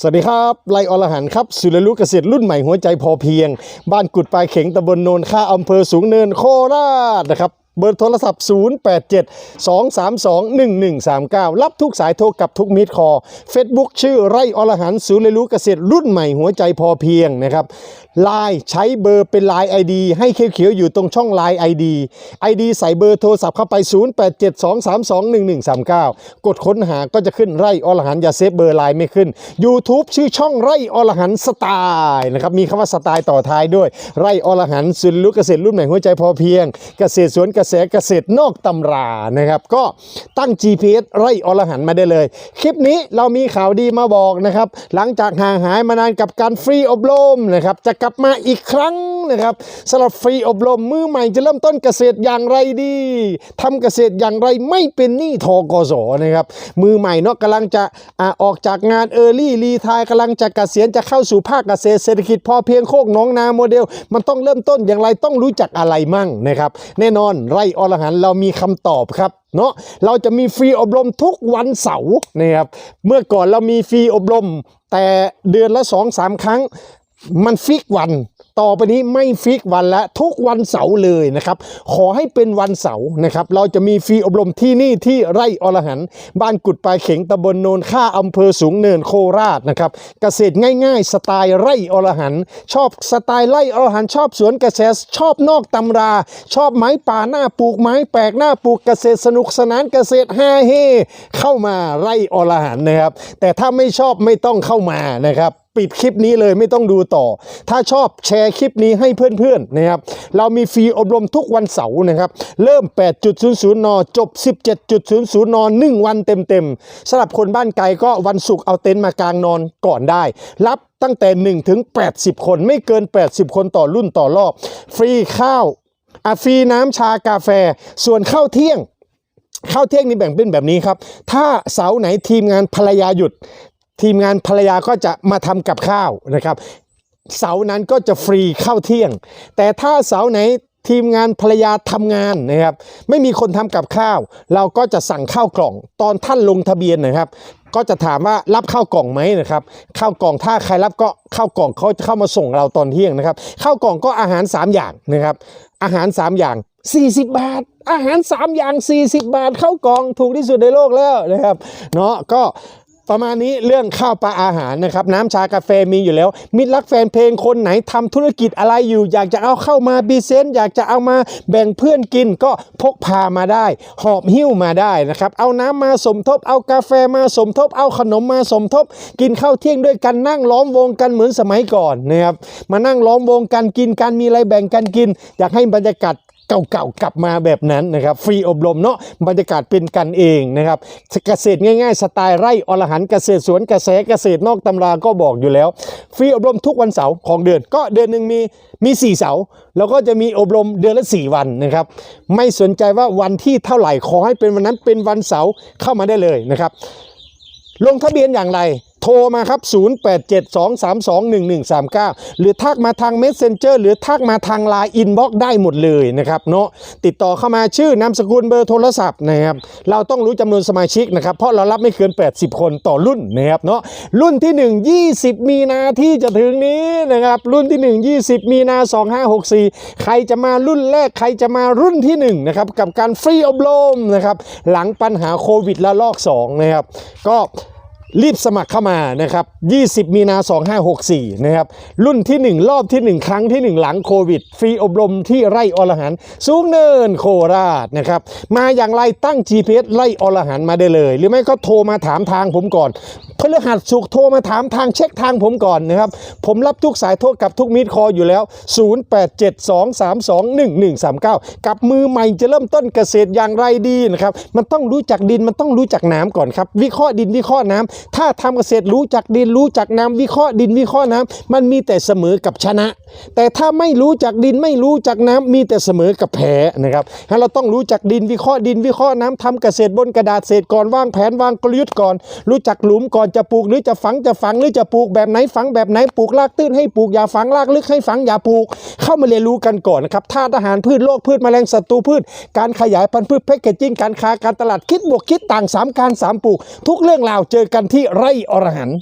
สวัสดีครับไลออรหันครับสุรลุเกษตรรุ่นใหม่หัวใจพอเพียง บ้านกุดปลายเข็งตำบลโนนค่าอำเภอสูงเนินโคราชนะครับเบอร์โทรศัพท์ 087 232 1139 รับทุกสายโทรกับทุกมิตรคอ Facebook ชื่อไร่อรหันต์สุรลุเกษตรรุ่นใหม่หัวใจพอเพียงนะครับ ไลน์ใช้เบอร์เป็นไลน์ ID ให้เขียวๆอยู่ตรงช่องไลน์ ID ID ใส่เบอร์โทรศัพท์เข้าไป 0872321139 กดค้นหาก็จะขึ้นไร่อรหันอย่าเซฟเบอร์ไลน์ไม่ขึ้น YouTube ชื่อช่องไร่อรหันสไตล์นะครับมีคำว่าสไตล์ต่อท้ายด้วย ไร่อรหันสุรลุเกษตรรุ่นใหม่หัวใจพอเพียง เกษตรสวนกระแสเกษตรนอกตำรานะครับก็ตั้ง GPS ไร่อรหันมาได้เลย คลิปนี้เรามีข่าวดีมาบอกนะครับหลังจากห่างหายมานานกับการฟรีอบรมนะครับจะกลับมาอีกครั้งนะครับสำหรับฟรีอบรมมือใหม่จะเริ่มต้นเกษตรอย่างไรดีทำเกษตรอย่างไรไม่เป็นหนี้ทกสนะครับมือใหม่เนาะกำลังจะอ่าออกจากงานเออร์ลี่รีทายกำลังจะเกษียณจะเข้าสู่ภาคเกษตรเศรษฐกิจพอเพียงโคกหน้องนาโมเดล มันต้องเริ่มต้นอย่างไรต้องรู้จักอะไรมั่งนะครับ แน่นอนไร่อรหันเรามีคำตอบครับเนาะเราจะมีฟรีอบรมทุกวันเสาร์นะครับเมื่อก่อนเรามีฟรีอบรมแต่เดือนละ2อสามครั้ง มันฟิกวัน ต่อไปนี้ไม่ฟิกวันและทุกวันเสาร์เลยนะครับ ขอให้เป็นวันเสาร์นะครับ เราจะมีฟรีอบรมที่นี่ที่ไร่อรหันบ้านกุดปลายเข็งตำบลโนนค่าอำเภอสูงเนินโคราชนะครับ เกษตรง่ายๆ สไตล์ไร่อรหันชอบสไตล์ไร่อรหันชอบสวนเกษตรชอบนอกตำรา ชอบไม้ป่าหน้าปลูกไม้แปลกหน้าปลูกเกษตรสนุกสนานเกษตรฮาเฮเข้ามาไร่อรหันนะครับ แต่ถ้าไม่ชอบไม่ต้องเข้ามานะครับ ปิดคลิปนี้เลยไม่ต้องดูต่อ ถ้าชอบแชร์คลิปนี้ให้เพื่อนๆนะครับ เรามีฟรีอบรมทุกวันเสาร์นะครับ เริ่ม 8.00 น จบ 17.00 น 1 วันเต็มๆสำหรับคนบ้านไกลก็วันศุกร์เอาเต็นท์มากางนอนก่อนได้ รับตั้งแต่ 1 ถึง 80 คนไม่เกิน 80 คนต่อรุ่นต่อรอบ ฟรีข้าวอะฟรีน้ำชากาแฟ ส่วนข้าวเที่ยงข้าวเที่ยงนี่แบ่งเป็นแบบนี้ครับ ถ้าเสาร์ไหนทีมงานภรรยาหยุด ทีมงานภรรยาก็จะมาทำกับข้าวนะครับ เสาร์นั้นก็จะฟรีข้าวเที่ยง แต่ถ้าเสาร์ไหนทีมงานภรรยาทำงานนะครับ ไม่มีคนทำกับข้าว เราก็จะสั่งข้าวกล่อง ตอนท่านลงทะเบียนนะครับ ก็จะถามว่ารับข้าวกล่องไหมนะครับข้าวกล่องถ้าใครรับก็ข้าวกล่องเขาจะเข้ามาส่งเราตอนเที่ยงนะครับข้าวกล่องก็อาหาร 3 อย่างนะครับ อาหาร 3 อย่าง 40 บาท อาหาร 3 อย่าง 40 บาทข้าวกล่องถูกที่สุดในโลกแล้วนะครับเนาะก็ ประมาณนี้เรื่องข้าวปลาอาหารนะครับน้ำชากาแฟมีอยู่แล้ว มิตรรักแฟนเพลงคนไหนทำธุรกิจอะไรอยู่ อยากจะเอาเข้ามาบีเซนอยากจะเอามาแบ่งเพื่อนกินก็พกพามาได้ หอบหิ้วมาได้นะครับ เอาน้ำมาสมทบ เอากาแฟมาสมทบ เอาขนมมาสมทบ กินข้าวเที่ยงด้วยกันนั่งล้อมวงกันเหมือนสมัยก่อนนะครับมานั่งล้อมวงกันกินกันมีอะไรแบ่งกันกิน อยากให้บรรยากาศ เก่าๆกลับมาแบบนั้นนะครับฟรีอบรมเนาะบรรยากาศเป็นกันเองนะครับเกษตรง่าย ๆ สไตล์ไร่อรหันเกษตรสวนกระแสเกษตรนอกตำราก็บอกอยู่แล้ว ฟรีอบรมทุกวันเสาร์ของเดือน ก็เดือนหนึ่งมีมี 4 เสาร์แล้วก็จะมีอบรมเดือนละ 4 วันนะครับไม่สนใจว่าวันที่เท่าไหร่ขอให้เป็นวันนั้นเป็นวันเสาร์เข้ามาได้เลยนะครับลงทะเบียนอย่างไร โทรมาครับ 0872321139 หรือทักมาทาง Messenger หรือทักมาทาง Line Inbox ได้หมดเลยนะครับเนาะติดต่อเข้ามาชื่อนามสกุลเบอร์โทรศัพท์นะครับเราต้องรู้จำนวนสมาชิกนะครับ เพราะเรารับไม่เกิน 80 คนต่อรุ่นนะครับเนาะรุ่นที่ 1 20 มีนาที่จะถึงนี้นะครับรุ่นที่ 1 20 มีนา2564 ใครจะมารุ่นแรกใครจะมารุ่นที่1นะครับกับการฟรีอบรมนะครับหลังปัญหาโควิดละลอก2นะครับก็ รีบสมัครเข้ามานะครับ 20 มีนา2564 นะครับ รุ่นที่ 1 รอบที่ 1 ครั้งที่ 1 หลังโควิด ฟรีอบรมที่ไร่อรหันสูงเนินโคราชนะครับ มาอย่างไรตั้ง GPS ไร่อรหันมาได้เลย หรือไม่ก็โทรมาถามทางผมก่อน พฤหัสสุกโทรมาถามทางเช็คทางผมก่อนนะครับ ผมรับทุกสายโทรกับทุกมิดคออยู่แล้ว 0872321139 กับมือใหม่จะเริ่มต้นเกษตรอย่างไรดีนะครับ มันต้องรู้จักดินมันต้องรู้จักน้ำก่อนครับ วิเคราะห์ดินวิเคราะห์น้ำถ้าทำเกษตรรู้จักดินรู้จักน้ำวิเคราะห์ดินวิเคราะห์น้ำมันมีแต่เสมอกับชนะ แต่ถ้าไม่รู้จักดินไม่รู้จักน้ำมีแต่เสมอกับแพ้นะครับเราต้องรู้จักดินวิเคราะห์ดินวิเคราะห์น้ำทำเกษตรบนกระดาษเศษก่อนวางแผนวางกลยุทธ์ก่อน รู้จักหลุมก่อนจะปลูกหรือจะฝังจะฝังหรือจะปลูกแบบไหนฝังแบบไหนปลูกรากตื้นให้ปลูกอย่าฝังรากลึกให้ฝังอย่าปลูก เข้ามาเรียนรู้กันก่อนนะครับธาตุอาหารพืชโรคพืชแมลงศัตรูพืช การขยายพันธุ์พืชแพคเกจจิ้งการค้าการตลาดคิดบวกคิดต่างสามการสามปลูก ทุกเรื่องราวเจอกันที่ไร่อรหันต์